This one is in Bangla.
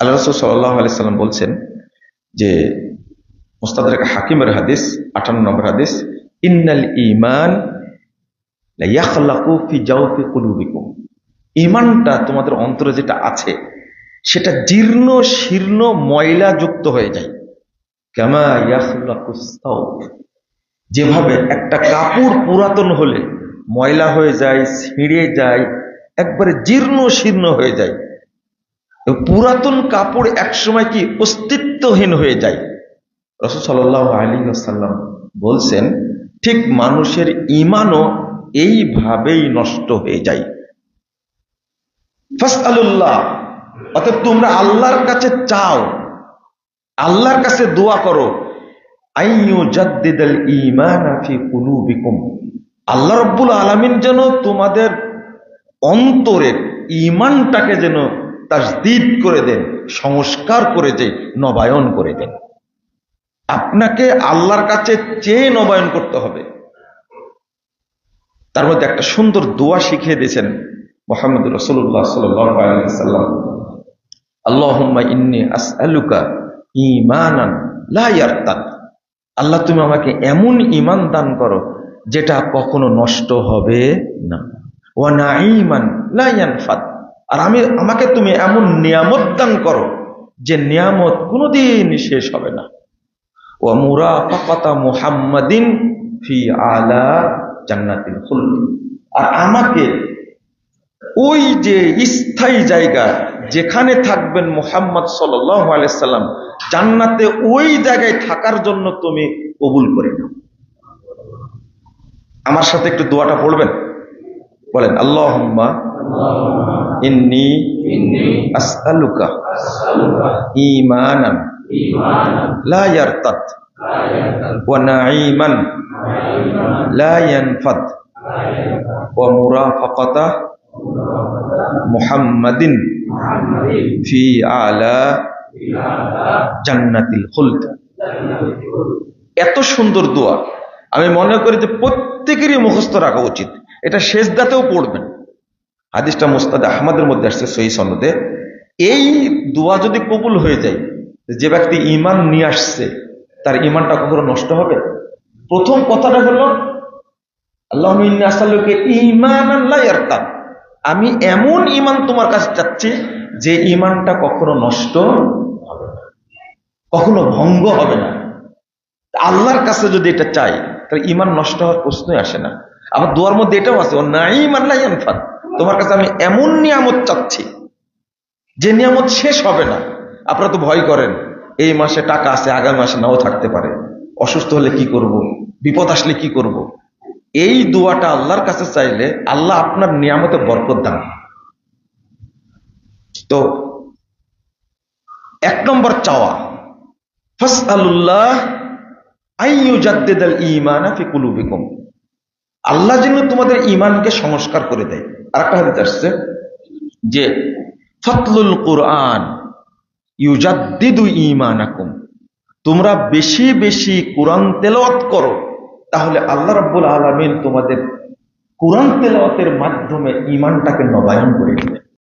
আল্লাহ রসুল সাল্লাহ আলাইসাল্লাম বলছেন যে মুস্তাদের হাকিমের হাদিস, আটান্ন নম্বর হাদিস, ইন্নাল ইমান ইমানটা তোমাদের অন্তরে যেটা আছে, সেটা জীর্ণ, শীর্ণ ময়লা যুক্ত হয়ে যায়। কেমা সাউফ যেভাবে একটা কাপড় পুরাতন হলে ময়লা হয়ে যায়, ছিঁড়ে যায়, একবারে জীর্ণ, শীর্ণ হয়ে যায়। পুরাতন কাপড় একসময় কি অস্তিত্বহীন হয়ে যায়। রসুল সাল্লাহ আলী আসাল্লাম বলছেন, ঠিক মানুষের ইমানও এইভাবেই নষ্ট হয়ে যায়। ফাসআলুল্লাহ, অতএব তোমরা আল্লাহর কাছে চাও, আল্লাহর কাছে দোয়া করো। আল্লাহ রব্বুল আলামিন যেন তোমাদের অন্তরের ইমানটাকে যেন তাজদিদ করে দেন, সংস্কার করে যে নবায়ন করে দেন। আপনাকে আল্লাহর কাছে চেয়ে নবায়ন করতে হবে। তার মধ্যে একটা সুন্দর দোয়া শিখিয়ে দিয়েছেন মোহাম্মদ রসুল্লাহ সাল্লাম। আল্লাহুম্মা ইন্নি আসআলুকা ঈমানান লা ইয়ারতাদ। আল্লাহ, তুমি আমাকে এমন ইমান দান করো যেটা কখনো নষ্ট হবে না। ওয়া নাঈমান লা ইয়ানফাদ। আর আমি, আমাকে তুমি এমন নিয়ামত দান করো যে নিয়ামত কোনোদিন শেষ হবে না। ও মুরা মুরাফাকাতা মুহাম্মাদিন ফি আলা জান্নাতিল খুলদ। আর আমাকে ওই যে স্থায়ী জায়গা যেখানে থাকবেন মোহাম্মদ সাল্লাম, জান্নাতে ওই জায়গায় থাকার জন্য তুমি কবুল করে নাও। আমার সাথে একটু দোয়াটা পড়বেন? বলেন আল্লাহ ইন্নি আসআলুকা ঈমানান লা ইয়ারতাদ ওয়া নাঈমান লা ইয়ানফাদ ওয়া মুরাফাকাতা মুহাম্মাদিন ফি আলা জান্নাতিল খুলদ এত সুন্দর দোয়া আমি মনে করি যে প্রত্যেকেরই মুখস্থ রাখা উচিত। এটা শেষদাতেও পড়বেন। হাদিসটা মুস্তাদ আহমদের মধ্যে আসছে, সহি সনদে। এই দোয়া যদি কবুল হয়ে যায়, যে ব্যক্তি ইমান নিয়ে আসছে, তার ইমানটা কখনো নষ্ট হবে? প্রথম কথাটা হলো, আল্লাহ ইমান আল্লাহ আমি এমন ইমান তোমার কাছে চাচ্ছি, যে ইমানটা কখনো নষ্ট হবে না। কখনো ভঙ্গ হবে না। আল্লাহর কাছে যদি এটা চাই, তাহলে ইমান নষ্ট হওয়ার প্রশ্নই আসে না। আবার দোয়ার মধ্যে এটাও আছে ও নাই মাল্লাই আনফান তোমার কাছে আমি এমন নিয়ামত চাচ্ছি, যে নিয়ামত শেষ হবে না। আপনারা তো ভয় করেন, এই মাসে টাকা আছে, আগামী মাসে নাও থাকতে পারে। অসুস্থ হলে কি করব। বিপদ আসলে কি করব। এই দোয়াটা আল্লাহর কাছে চাইলে আল্লাহ আপনার নিয়ামতে বরকত দান। তো এক নম্বর চাওয়া ফাস আল্লাহ আল্লাহ যেন তোমাদের ইমানকে সংস্কার করে দেয়। আর হাদিস আসছে যে, ফতলুল কোরআন ইউজাদ্দিদু ইমানাকুম তোমরা বেশি বেশি কোরআন তেলাওয়াত করো, তাহলে আল্লাহ রাব্বুল আলামিন তোমাদের কোরআন তেলাওয়াতের মাধ্যমে ইমানটাকে নবায়ন করে দেবে